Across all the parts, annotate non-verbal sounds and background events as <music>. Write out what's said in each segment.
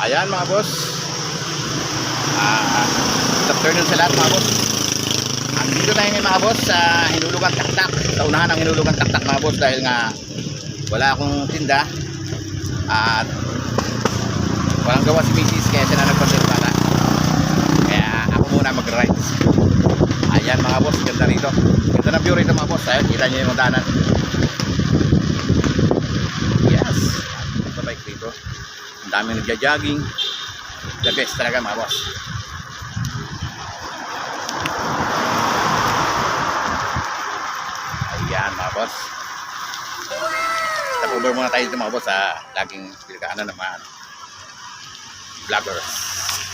Ayan mga boss. Ah, good afternoon sa lahat mga boss. Andito tayo ngayon mga boss sa Hinulugan Taktak. Sa unahan ng Hinulugan Taktak mga boss dahil nga wala akong tinda. At walang gawa si Mrs. kaya siya na nagpaservara. Kaya ako muna mag-rides. Ayan mga boss, ganda rito. Ganda ng view rito mga boss. Ayan, kita niyo yung daanan. Ang dami nagja-jogging. The best talaga mga boss. Ayan mga boss. Stop over muna tayo dito mga boss sa laging pinagkaanan ng mga vloggers.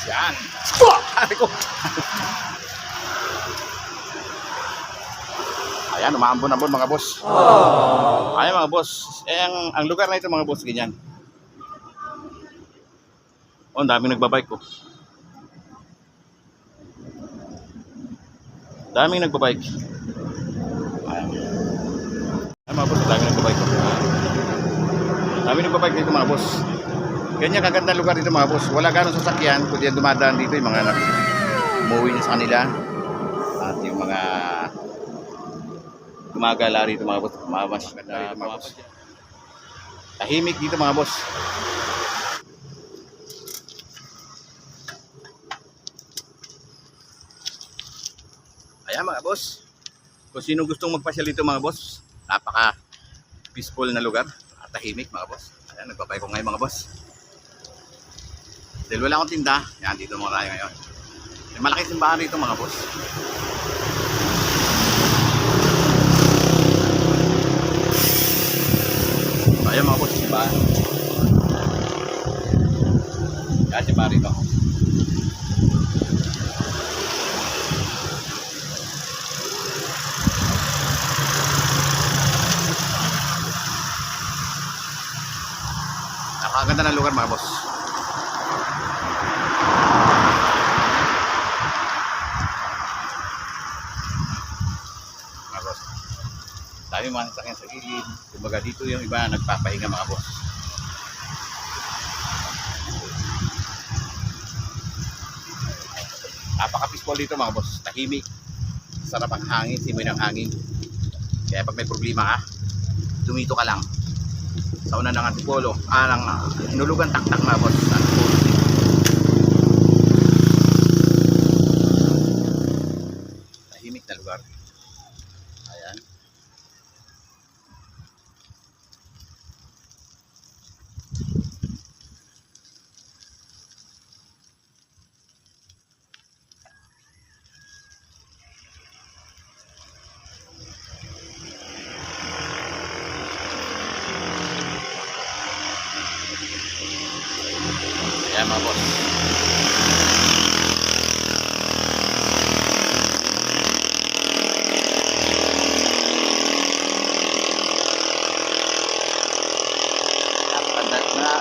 Yan. <laughs> Sabi ko. Ayan, umaambon-ambon mga boss. Ayan mga boss. Eh, ang, ang lugar na ito mga boss, ganyan. Oh, ang daming nagbabike ko. Daming nagbabike. Ayan mga boss, ang daming nagbabike ko. Daming nagbabike dito mga boss. Ganyan kaganda lugar dito mga boss. Wala ganong sasakyan, kundi yan dumadaan dito yung mga anak. Umuwi sa kanila. At yung mga gumagala rito mga boss. Mamamas na rito mga boss. Tahimik dito mga boss. Ayan mga boss. Kung sino gustong magpasyal dito mga boss, napaka peaceful na lugar at tahimik mga boss. Ayan, nagbabay ko ngayon mga boss. Dahil wala akong tinda, yan dito muna tayo ngayon. May malaki simbahan dito mga boss. Ayan mga boss, simbahan. Yan simbahan rito. Napakaganda ng lugar mga boss. Mga boss. Dami mga sasakyan sa gilid. Kumbaga dito yung iba nagpapahinga mga boss. Napaka-peaceful dito mga boss. Tahimik. Sarap ang hangin, simoy ng hangin. Kaya pag may problema ka, dumito ka lang sa una ng antipolo. Ah ng uh, hinulugan taktak mga boss ayan mga boss.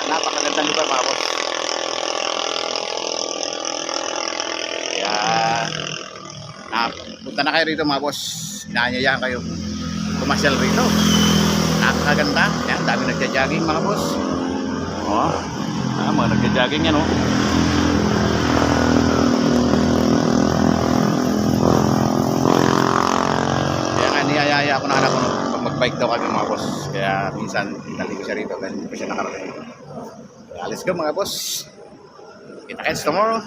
Napakaganda na, mga boss. Kaya na, punta na kayo rito mga boss. Inaanyayahan kayo pumasyal rito. Napakaganda. Yan dami nagja-jogging mga boss. Oh ah, mga nagja-jogging yan oh. Kaya nga niyayaya ako na anak ko no, pag mag-bike daw kami mga boss. Kaya minsan dali ko siya rito dahil hindi pa siya nakarating. Let's go mga boss. Kita kits tomorrow